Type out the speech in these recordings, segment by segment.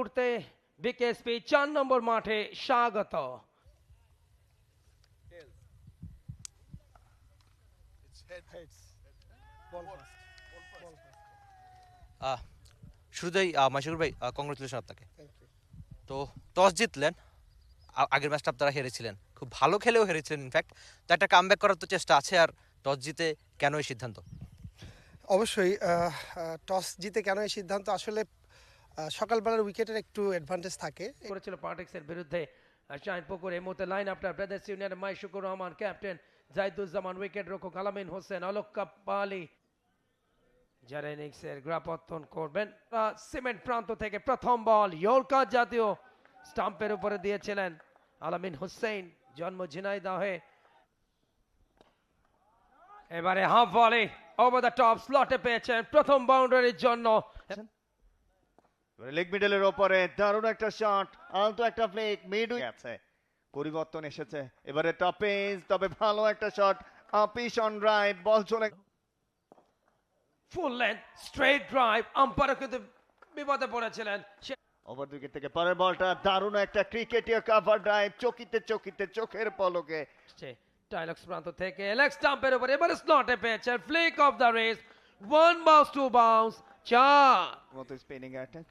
মুহূর্তে বিকেএসপি চার নম্বর মাঠে স্বাগত। শুরুতেই মাশরুর ভাই কংগ্রেচুলেশন আপনাকে। তো টস জিতলেন আগের ম্যাচটা আপনারা হেরেছিলেন। খুব ভালো খেলেও হেরেছিলেন ইনফ্যাক্ট তো একটা কামব্যাক করার তো চেষ্টা আছে আর টস জিতে কেন এই সিদ্ধান্ত? অবশ্যই টস জিতে কেন এই সিদ্ধান্ত? আসলে সকালবেলার উইকেটের একটু অ্যাডভান্টেজ থাকে। করেছিল পার্টিক্সের বিরুদ্ধে শাহিন পুকুর এই মুহূর্তে লাইন আপনার ব্রাদার্স ইউনিয়নের মাই শুকুর রহমান ক্যাপ্টেন জাহিদুজ্জামান উইকেট রক্ষক আলামিন হোসেন অলোক কাপ্পালি। যারা ইনিংসের গ্রাপত্তন করবেন সিমেন্ট প্রান্ত থেকে প্রথম বল ইয়র্কার জাতীয় স্টাম্পের উপরে দিয়েছিলেন আলামিন হোসেন। জন্ম ঝিনাইদহে এবারে হাফ বলে ওভার দ্য টপ স্লটে পেয়েছেন প্রথম বাউন্ডারির জন্য। লেগ মিডলের ওপরে দারুণ একটা শট আলতো একটা ফ্লিক মিড আছে পরিবর্তন এসেছে। এবারে টপেজ তবে ভালো একটা শট আপিস অন রাইট বল চলে full length straight drive umpire কিন্তু বিপদে পড়েছিলেন। ওভার উইকেট থেকে পরের বলটা দারুণ একটা ক্রিকেটীয় কাভার ড্রাইভ চকিতে চকিতে চোখের পলকে। আসছে টাইলক্স প্রান্ত থেকে লেগ স্টাম্পের উপরে এবারে স্লটে পেয়েছেন flick off the race one bounce two bounce চার। মতো স্পিনিং অ্যাটাক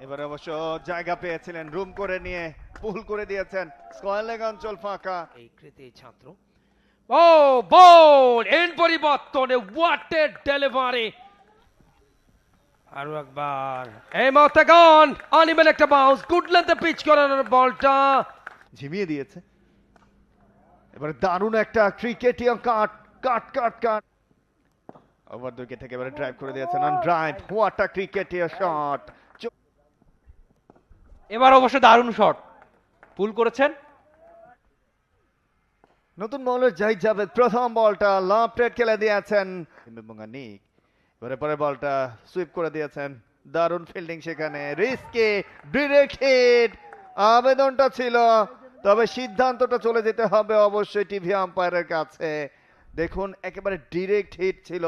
এবারে অবশ্য জায়গা পেয়েছিলেন রুম করে নিয়ে পুল করে দিয়েছেন। স্কয়ার লেগ অঞ্চল ফাঁকা। এই কৃতি ছাত্র। ও বল! এন পরিবর্তনে হোয়াট এ ডেলিভারি আরও একবার। এই মুহূর্তে গন অনিমেল একটা বাউন্স গুড লেন্থে পিচ করানোর বলটা। ঝিমিয়ে দিয়েছে। এবারে দারুণ একটা ক্রিকেটীয় কাট কাট কাট কাট। ওভার উইকেট থেকে এবারে ড্রাইভ করে দিয়েছেন। অন ড্রাইভ হোয়াট আ ক্রিকেটীয় শট এবার অবশ্য দারুণ শট। পুল করেছেন। নতুন বলার যাই যাবে, প্রথম বলটা লব ট্রেড খেলে দিয়েছেন নিক। এবারে পরে বলটা সুইপ করে দিয়েছেন। দারুণ ফিল্ডিং সেখানে। রিস্কে ডিরেক্ট হিট আবেদনটা ছিল, তবে সিদ্ধান্তটা চলে যেতে হবে অবশ্যই টিভি আম্পায়ারের কাছে। দেখুন, একেবারে ডিরেক্ট হিট ছিল।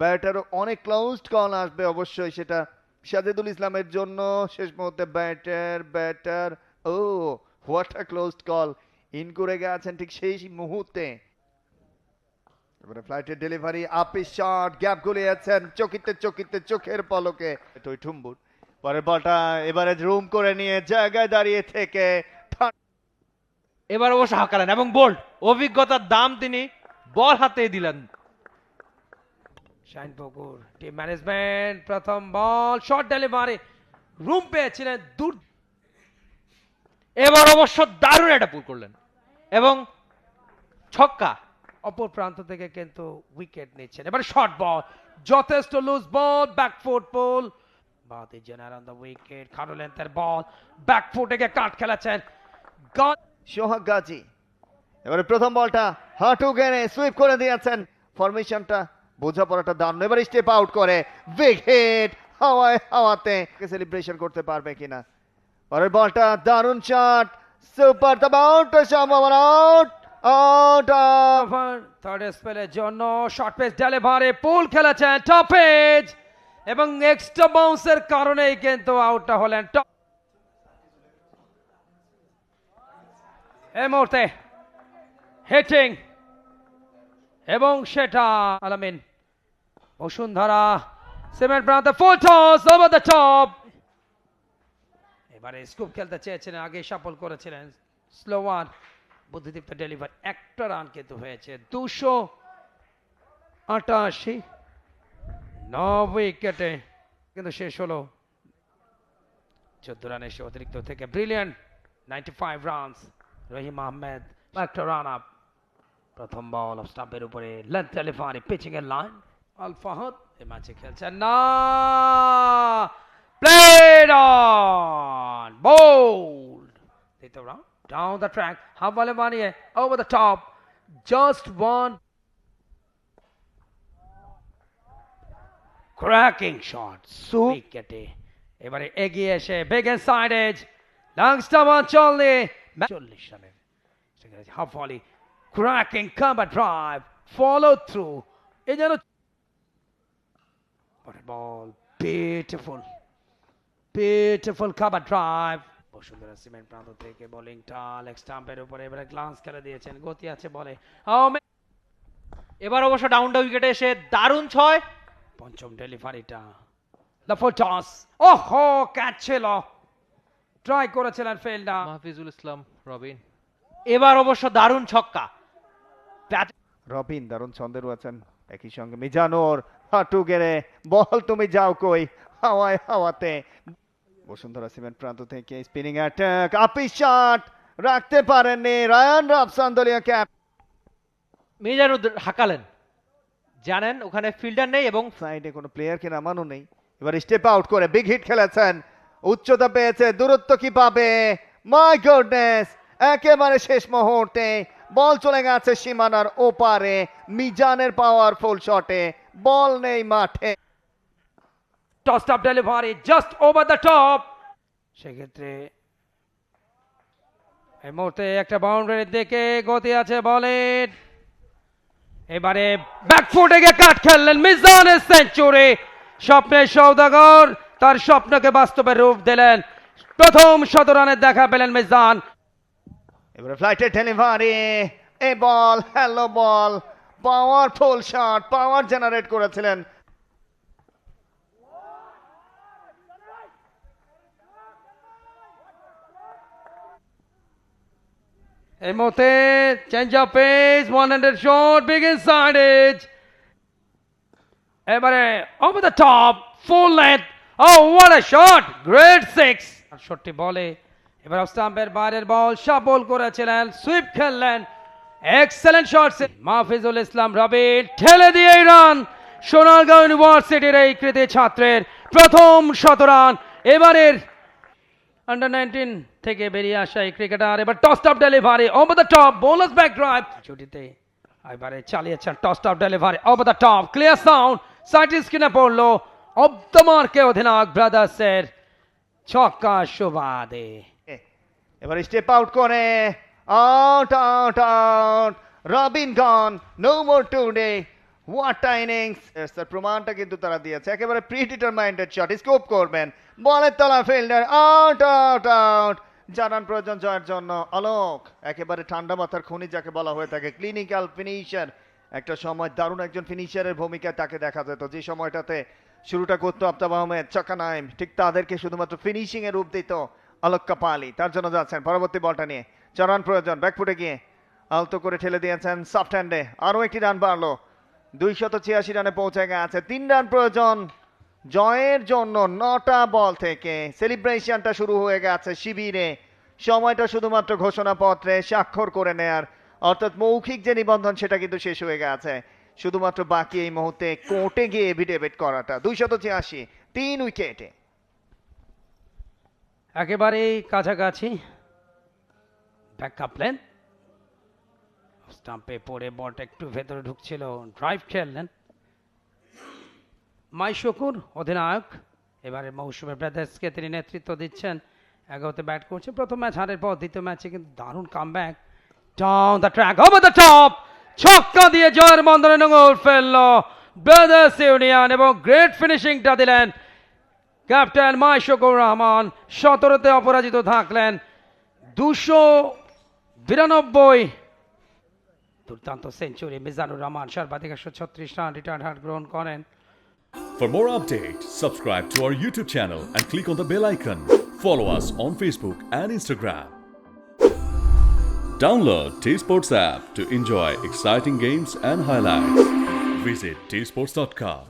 ব্যাটারও অনেক ক্লোজড কল আসবে অবশ্যই সেটা সাজেদুল ইসলামের জন্য শেষ মুহূর্তে batter batter, oh what a closed call in করে গেছেন ঠিক সেই মুহূর্তে। এবারে ফ্লাইটের ডেলিভারি শট গ্যাপ চকিতে চকিতে, চোখের পলকে। টই ঠুম্বুর। পরের বলটা এবারে রুম করে নিয়ে জায়গায় দাঁড়িয়ে থেকে এবার অবশ্য এবং বোল্ড অভিজ্ঞতার দাম তিনি বল হাতে দিলেন। শাইন পুকুর টিম ম্যানেজমেন্ট প্রথম বল শর্ট ডেলিভারি রুম পেয়েছিলেন দূর এবার অবশ্য দারুণ একটা পুল করলেন। এবং ছক্কা অপর প্রান্ত থেকে কিন্তু উইকেট নিচ্ছেন। এবার শর্ট বল যথেষ্ট loose ball back foot ball বাদে জেনার অন দ্য উইকেট খাটো লেন্থের বল ব্যাক ফুটে গিয়ে কাট খেলেছেন গন সোহাগ গাজী, এবারে প্রথম বলটা হাঁটু গেড়ে সুইপ করে দিয়েছেন। ফরমেশনটা বোঝাপড়াটা দারুণ। এবার স্টেপ আউট করে বিগ হিট হাওয়ায় হাওয়াতে সেলিব্রেশন করতে পারবে কিনা? পরের বলটা, দারুণ শট সুপার তবে আউট সম্ভাবনা আউট আউট থার্ড স্পেলের জন্য শর্ট পেস ডেলিভারি পুল খেলেছেন টপ এজ এবং এক্সট্রা বাউন্সের কারণেই কিন্তু আউটটা হলেন টপ এই মুহূর্তে হিটিং এবং সেটা আলামিন বসুন্ধরা, সিমেন্ট প্রান্তে full toss over the top এবারে স্কুপ খেলতে চেয়েছিলেন, আগে সফল করেছিলেন স্লো ওয়ান বুদ্ধিদীপ্ত ডেলিভার একটা রান কিন্তু হয়েছে, দুশো আটাশি। ন উইকেটে কিন্তু শেষ হলো। চোদ্দ রানে সে অতিরিক্ত থেকে brilliant ninety five runs Rahim Ahmed, একটা রান আপ প্রথম বল অফ স্টাম্পের উপরে লেন্থ ডেলিভারি পিচিং এর লাইন আল ফাহাদ এই ম্যাচে খেলছেন না। প্লেড অন বোল্ড দ্বিতীয় round down the track. Half বলে বানিয়ে over the top. Just one. Cracking shot. উইকেটে এবারে এগিয়ে এসে বেগ সাইড এজ লাংস্টাম অঞ্চল নিয়ে চল্লিশ রানের। Half volley cracking cover drive follow through এ যেন ball beautiful beautiful cover drive Bashundhara cement প্রান্ত থেকে বোলিংটা লেগ স্টাম্পের উপরে এবারে গ্লান্স খেলে দিয়েছেন। গতি আছে বলে। এবার অবশ্য ডাউনটা উইকেটে এসে দারুণ ছয়। পঞ্চম ডেলিভারিটা দ্য ফুল টস ওহো ক্যাচ ছিল ট্রাই করেছিলেন ফিল্ডার মাহফিজুল ইসলাম রবিন। এবার অবশ্য দারুণ ছক্কা। রবিন দারুণ ছন্দে রয়েছেন। একই সঙ্গে মিজানুর হাঁটু গেড়ে বল তুমি যাও কই? হাওয়ায় হাওয়াতে। বসুন্ধরা সিমেন্ট প্রান্ত থেকে স্পিনিং অ্যাটাক আপি শট রাখতে পারেননি রায়ান রাফসান দলীয় ক্যাপ। মিজানুর হাঁকালেন। জানেন ওখানে ফিল্ডার নেই এবং সাইডে কোনো প্লেয়ারকে নামানো নেই। এবার স্টেপ আউট করে বিগ হিট খেলেছেন। উচ্চতা পেয়েছে দূরত্ব কি পাবে? মাই গুডনেস একেবারে শেষ মুহূর্তে। বল চলে গেছে সীমানার ওপারে মিজানের পাওয়ারফুল শটে বল নেই মাঠে। Toss up delivery just over the top সেক্ষেত্রে এই মুহূর্তে একটা বাউন্ডারির দিকে গতি আছে বলেন এবারে ব্যাকফুটে গিয়ে কাট খেললেন মিজানের সেঞ্চুরি। স্বপ্নের সৌদাগর তার স্বপ্নকে বাস্তবে রূপ দিলেন। প্রথম শত রানের দেখা পেলেন মিজান। এবারে ফ্লাইটের ডেলিভারি এ ball hello ball powerful shot, power generate করেছিলেন। এই মুহূর্তে change of pace one hundred shot big inside edge এবারে over the top full length oh what a shot great six শটটি বলে, এবার স্টাম্পের বাইরের বল সাপল করেছিলেন সুইপ খেললেন এক্সেলেন্ট শট মাহফিজুল ইসলাম রবি ঠেলে দিয়ে রান। সোনারগাঁও ইউনিভার্সিটির এই কৃতি ছাত্রের প্রথম শতরান এবারের আন্ডার নাইনটিন থেকে বেরিয়ে আসা এই ক্রিকেটার এবার toss top delivery over the top bowlers back drive ছুটিতে এবারে চালিয়েছেন toss top delivery over the top clear sound side স্ক্রিনে পড়ল অব দ্য মার্কে অধিনায়ক ব্রাদার্সের ছক্কা সুবাদে। এবার স্টেপ আউট করে। Out out out Robin gone no more today what innings তার প্রমাণটা কিন্তু তারা দিয়েছে। একেবারে প্রি ডিটারমাইন্ডেড শট স্কোপ করবেন। বলের তলা ফিল্ডার আউট আউট আউট জানান প্রয়োজন জয়ের জন্য। আলোক। একেবারে ঠান্ডা মাথার খনি যাকে বলা হয়ে থাকে। ক্লিনিক্যাল ফিনিশার একটা সময় দারুণ একজন ফিনিশারের ভূমিকায় তাকে দেখা যেত। যে সময়টাতে শুরুটা করতো আফতাব আহমেদ চকানাইম ঠিক তাদেরকে শুধুমাত্র ফিনিশিং এর রূপ দিত আলোক কাপালি। তার জন্য যাচ্ছেন। পরবর্তী বলটা নিয়ে। চরান প্রয়োজন। ব্যাকফুটে গিয়ে আলতো করে ঠেলে দিয়েছেন সফট হ্যান্ডে আরও একটি রান বাড়লো। দুইশত ছিয়াশি রানে পৌঁছে গেছে। তিন রান প্রয়োজন জয়ের জন্য নটা বল থেকে। সেলিব্রেশনটা শুরু হয়ে গেছে শিবিরে। সময়টা শুধুমাত্র ঘোষণাপত্রে স্বাক্ষর করে নেয়ার। অর্থাৎ মৌখিক যে নিবন্ধন, সেটা কিন্তু শেষ হয়ে গেছে। শুধুমাত্র বাকি এই মুহূর্তে কোর্টে গিয়ে এভিডেভিট করাটা। দুইশত ছিয়াশি, তিন উইকেটে। একেবারেই কাছাকাছি। ব্যাক প্লেন স্টাম্পে পড়ে বলটা একটু ভেতরে ঢুকছিল ড্রাইভ খেললেন মাই শকুর অধিনায়ক এবারে মৌসুমে ব্রাদার্সকে তিনি নেতৃত্ব দিচ্ছেন। এগারোতে ব্যাট করছে, প্রথম ম্যাচ হারের পর দ্বিতীয় ম্যাচে কিন্তু দারুণ come back down the track over the top ছক্কা দিয়ে জয়ের বন্ধনে নোঙর ফেলল ব্রাদার্স ইউনিয়ন এবং গ্রেট ফিনিশিংটা দিলেন ক্যাপ্টেন মাইশকুর রহমান। সতেরোতে অপরাজিত থাকলেন। দুশো বিরানব্বই দুর্দান্ত সেঞ্চুরি মিজানুর রহমান সর্বাধিক একশো ছত্রিশ রান রিটার্ন হার গ্রহণ করেন For more updates, subscribe to our YouTube channel and click on the bell icon. Follow us on Facebook and Instagram. Download T Sports app to enjoy exciting games and highlights. Visit tsports.com.